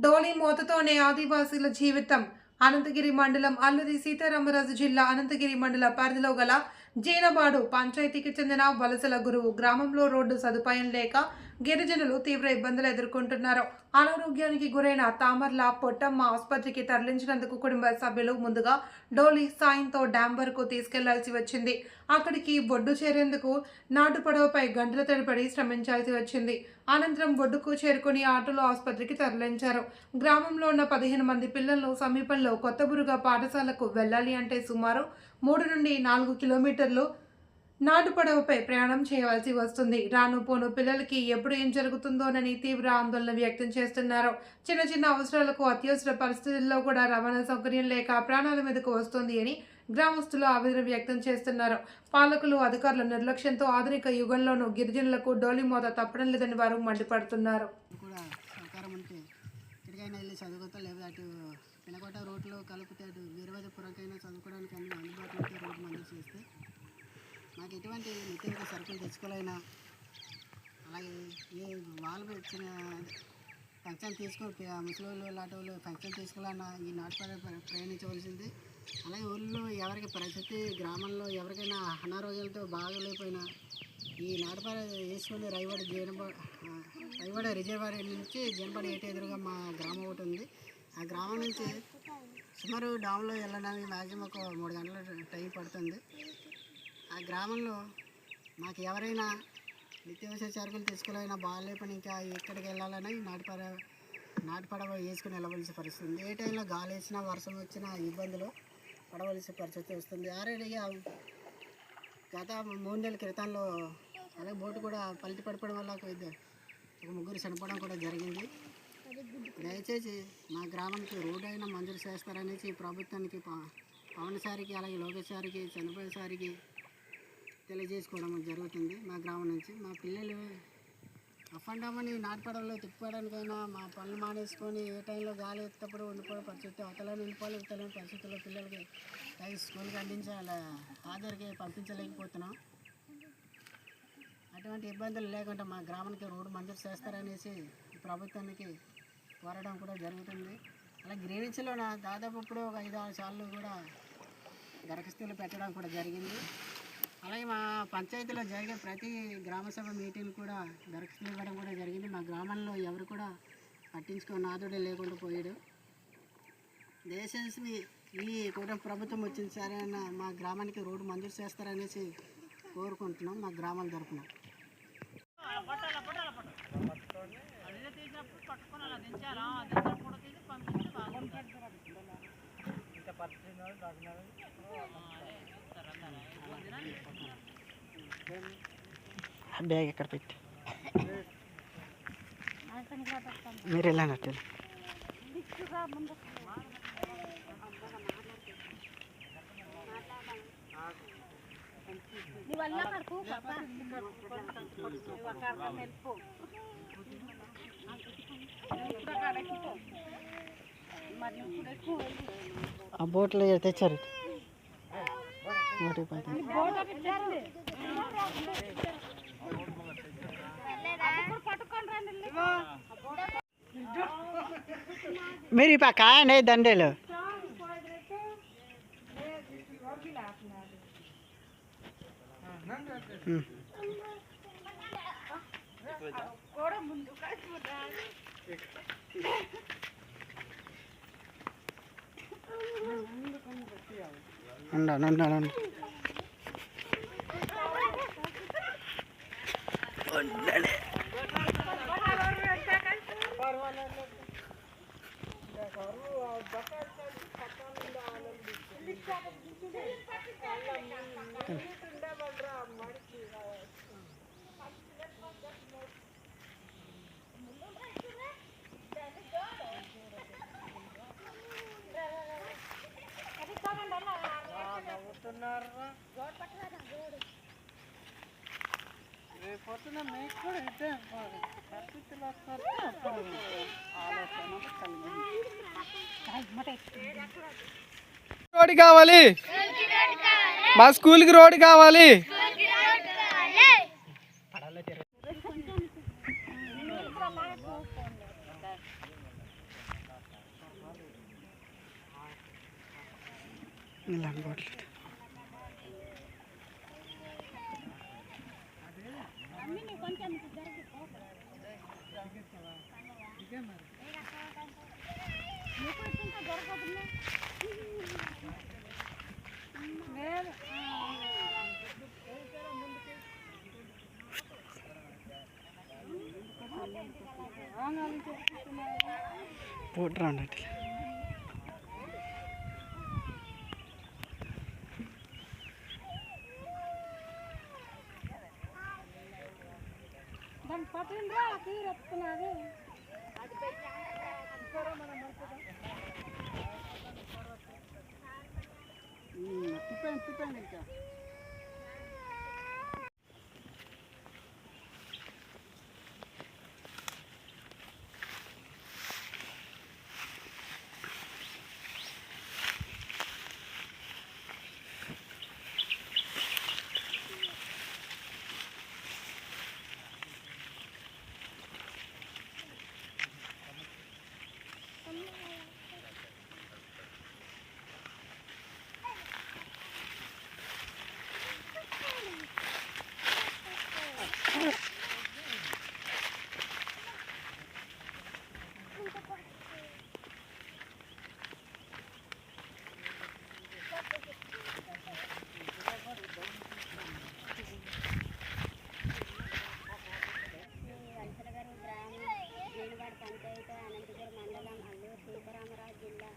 డోలి మోతతోనే ఆదివాసీల జీవితం. అనంతగిరి మండలం అల్లూరి సీతారామరాజు జిల్లా అనంతగిరి మండల పరిధిలో గల జీనబాడు పంచాయతీకి చెందిన వలసల గురువు. గ్రామంలో రోడ్డు సదుపాయం లేక గిరిజనులు తీవ్ర ఇబ్బందులు ఎదుర్కొంటున్నారు. అనారోగ్యానికి గురైన తామర్ల పొట్టమ్మ ఆసుపత్రికి తరలించినందుకు కుటుంబ సభ్యులు ముందుగా డోలి సాయంతో డ్యాం వరకు తీసుకెళ్ళాల్సి వచ్చింది. అక్కడికి బొడ్డు చేరేందుకు నాటు పడవపై గంటల తడిపడి శ్రమించాల్సి వచ్చింది. అనంతరం బొడ్డుకు చేరుకుని ఆటోలో ఆసుపత్రికి తరలించారు. గ్రామంలో ఉన్న పదిహేను మంది పిల్లలు సమీపంలో కొత్తబురుగా పాఠశాలకు వెళ్ళాలి అంటే సుమారు మూడు నుండి నాలుగు కిలోమీటర్లు నాటు పడవపై ప్రయాణం చేయవలసి వస్తుంది. రాను పోను పిల్లలకి ఎప్పుడు ఏం జరుగుతుందోనని తీవ్ర ఆందోళన వ్యక్తం చేస్తున్నారు. చిన్న చిన్న అవసరాలకు అత్యవసర పరిస్థితుల్లో కూడా రవాణా సౌకర్యం లేక ప్రాణాల మీదకు వస్తుంది అని గ్రామస్తులు ఆవేదన వ్యక్తం చేస్తున్నారు. పాలకులు అధికారుల నిర్లక్ష్యంతో ఆధునిక యుగంలోనూ గిరిజనులకు డోలి మోత తప్పడం లేదని వారు మండిపడుతున్నారు. కూడా రోడ్లో కలిపితే చదువుకోవడానికి అన్ని అందుబాటులో రోడ్డు మంజూరు చేస్తే నాకు ఎటువంటి నిత్యవసర సరుకులు తెచ్చుకోలేనా? అలాగే ఏ వాళ్ళు ఇచ్చిన ఫంక్షన్ తీసుకొని ముసలి వాళ్ళు లాంటి వాళ్ళు ఫంక్షన్ తీసుకోవాలన్నా ఈ నాటుపడ ప్రయాణించవలసింది. అలాగే ఊళ్ళో ఎవరికి ప్రసిద్ధి గ్రామంలో ఎవరికైనా అనారోగ్యాలతో బాగలేకపోయినా ఈ నాటపార వేసుకొని రైవాడ జనప రైవాడ రిజర్వాయర్ నుంచి జనపడ ఏటి ఎదురుగా మా గ్రామం ఒకటి ఉంది. ఆ గ్రామం నుంచి సుమారు డామ్లో వెళ్ళడానికి మ్యాక్సిమం ఒక మూడు గంటల టైం పడుతుంది. ఆ గ్రామంలో మాకు ఎవరైనా నిత్యావసర సరుకులు తీసుకోవాలైనా బాగాలేపని ఇంకా ఎక్కడికి వెళ్ళాలన్నా నాటిపడ నాటిపడవ వేసుకుని వెళ్ళవలసిన పరిస్థితి ఉంది. ఏ టైంలో గాలి వేసినా వర్షం వచ్చినా ఇబ్బందులు పడవలసిన పరిస్థితి వస్తుంది. ఆల్రెడీగా గత మూడు నెలల క్రితంలో అలాగే బోటు కూడా పల్టి పడిపోవడం వల్ల ఒక ఒక ముగ్గురు చనిపోవడం కూడా జరిగింది. దయచేసి మా గ్రామానికి రోడ్డు అయినా మంజూరు చేస్తారనేసి ప్రభుత్వానికి పవన్ సారికి అలాగే లోకేష్ సారికి చంద్రబాబు సారికి తెలియజేసుకోవడం జరుగుతుంది. మా గ్రామం నుంచి మా పిల్లలు అప్ అండ్ డౌన్ అని నాటుపడంలో తిప్పడానికైనా మా పనులు మానేసుకొని ఏ టైంలో గాలి ఎత్తప్పుడు ఉండిపోయే పరిస్థితి అవతలని ఉండిపోవాలి ఇతలని పరిస్థితుల్లో పిల్లలకి టైం స్కూల్కి అందించాలి ఆధార్కి పంపించలేకపోతున్నాం. అటువంటి ఇబ్బందులు లేకుండా మా గ్రామానికి రోడ్డు మంజూరు చేస్తారనేసి ప్రభుత్వానికి కోరడం కూడా జరుగుతుంది. అలా గ్రీవించ్లో నా దాదాపు ఇప్పుడు ఒక ఐదు ఆరు సార్లు కూడా దరఖాస్తులు పెట్టడం కూడా జరిగింది. అలాగే మా పంచాయతీలో జరిగే ప్రతి గ్రామ సభ మీటింగ్ కూడా దరఖాస్తులు ఇవ్వడం కూడా జరిగింది. మా గ్రామంలో ఎవరు కూడా పట్టించుకో నాదుడే లేకుండా పోయాడు. దయచేసి ఈ కూటమి ప్రభుత్వం వచ్చింది సరే అన్న మా గ్రామానికి రోడ్డు మంజూరు చేస్తారనేసి కోరుకుంటున్నాం మా గ్రామాల తరఫున బ్యాగ్ ఎక్కడ పెట్టి? మీరు వెళ్ళానట్టు. ఆ బోట్లో తెచ్చారు. నూట పది మీరు ఇప్పుడు కాయండి దండేలు nanda nanda nanda nanda పొద్దున మీకు కూడా రోడ్ కావాలి. మా స్కూల్కి రోడ్ కావాలి. అనుకోవట్లేదు పోట్ రాండి తిప్పండి తిప్పండి ఇంకా వలసలగారు గ్రామం జీడివాడ పంచాయతీ అనంతపురం మండలం అల్లూరు సీతారామరాజు జిల్లా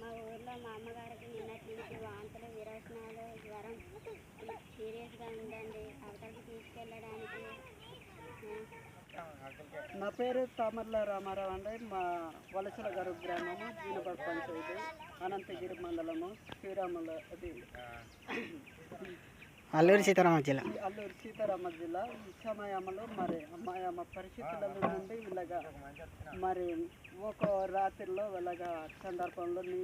మా ఊర్లో మా అమ్మగారికి నిన్నటి నుంచి వాంతులు విరోచనాలు జ్వరం సీరియస్గా ఉందండి. అవతలకి తీసుకెళ్ళడానికి. ఆ, నా పేరు తామర్ల రామారావు అండి. మా వలసల గారు గ్రామము జీనపడ పంచాయతీ అనంతగిరి మండలము శ్రీరాముల అది. అల్లూరి సీతారామ జిల్లా. అల్లూరు సీతారామ జిల్లా ఈ సమయంలో మరి మా మా పరిస్థితుల నుండి ఇలాగా మరి ఒక రాత్రిలో ఇలాగా సందర్భంలో నీ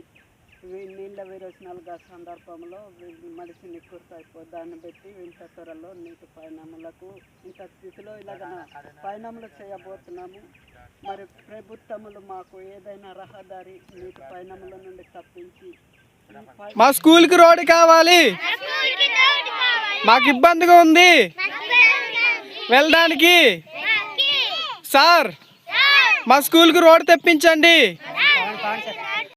నీళ్ళ విరోచనాలుగా సందర్భంలో వీ- మనిషి నిక్కుర్తయిపో దాన్ని పెట్టి ఇంత త్వరలో నీటి పయనములకు ఇంత స్థితిలో ఇలాగ పయనములు చేయబోతున్నాము. మరి ప్రభుత్వములు మాకు ఏదైనా రహదారి నీటి పయనముల నుండి తప్పించి మా స్కూల్కి రోడ్డు కావాలి. మాకు ఇబ్బందిగా ఉంది. వెళ్ళడానికి. సార్ మా స్కూల్కి రోడ్డు తెప్పించండి.